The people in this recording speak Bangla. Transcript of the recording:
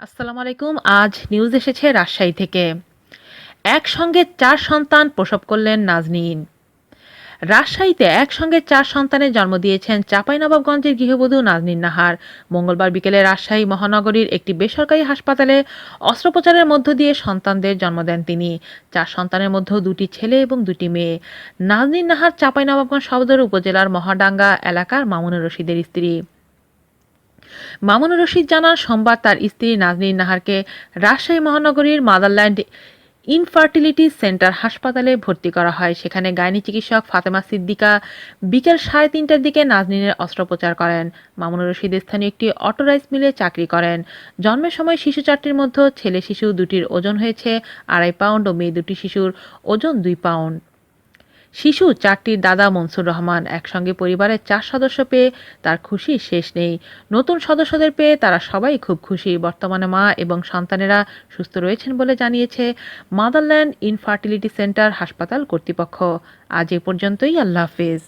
আসসালামু আলাইকুম। আজ নিউজ এসেছে রাজশাহী থেকে। একসঙ্গে চার সন্তান প্রসব করলেন নাজনীন। রাজশাহীতে একসঙ্গে চার সন্তানের জন্ম দিয়েছেন চাঁপাইনবাবগঞ্জের গৃহবধূ নাজনীন নাহার। মঙ্গলবার বিকেলে রাজশাহী মহানগরীর একটি বেসরকারি হাসপাতালে অস্ত্রোপচারের মধ্য দিয়ে সন্তানদের জন্ম দেন তিনি। চার সন্তানের মধ্যে দুটি ছেলে এবং দুটি মেয়ে। নাজনীন নাহার চাঁপাইনবাবগঞ্জ সদর উপজেলার মহাডাঙ্গা এলাকার মামুনুর রশিদের স্ত্রী। মামুনুর রশিদ জানান, সোমবার তার স্ত্রী নাজনীন নাহারকে রাজশাহী মহানগরীর মাদারল্যান্ড ইনফার্টিলিটি সেন্টার হাসপাতালে ভর্তি করা হয়। সেখানে গাইনি চিকিৎসক ফাতেমা সিদ্দিকা বিকেল সাড়ে তিনটার দিকে নাজনীনের অস্ত্রোপচার করেন। মামুনুর রশিদ স্থানীয় একটি অটো রাইস মিলে চাকরি করেন। জন্মের সময় শিশু চারটির মধ্যে ছেলে শিশু দুটির ওজন হয়েছে আড়াই পাউন্ড ও মেয়ে দুটি শিশুর ওজন দুই পাউন্ড। শিশু চারটির দাদা মনসুর রহমান একসঙ্গে পরিবারের চার সদস্য পেয়ে তার খুশি শেষ নেই। নতুন সদস্যদের পেয়ে তারা সবাই খুব খুশি। বর্তমানে মা এবং সন্তানেরা সুস্থ রয়েছেন বলে জানিয়েছে মাদারল্যান্ড ইনফার্টিলিটি সেন্টার হাসপাতাল কর্তৃপক্ষ। আজ এ পর্যন্তই, আল্লাহ হাফেজ।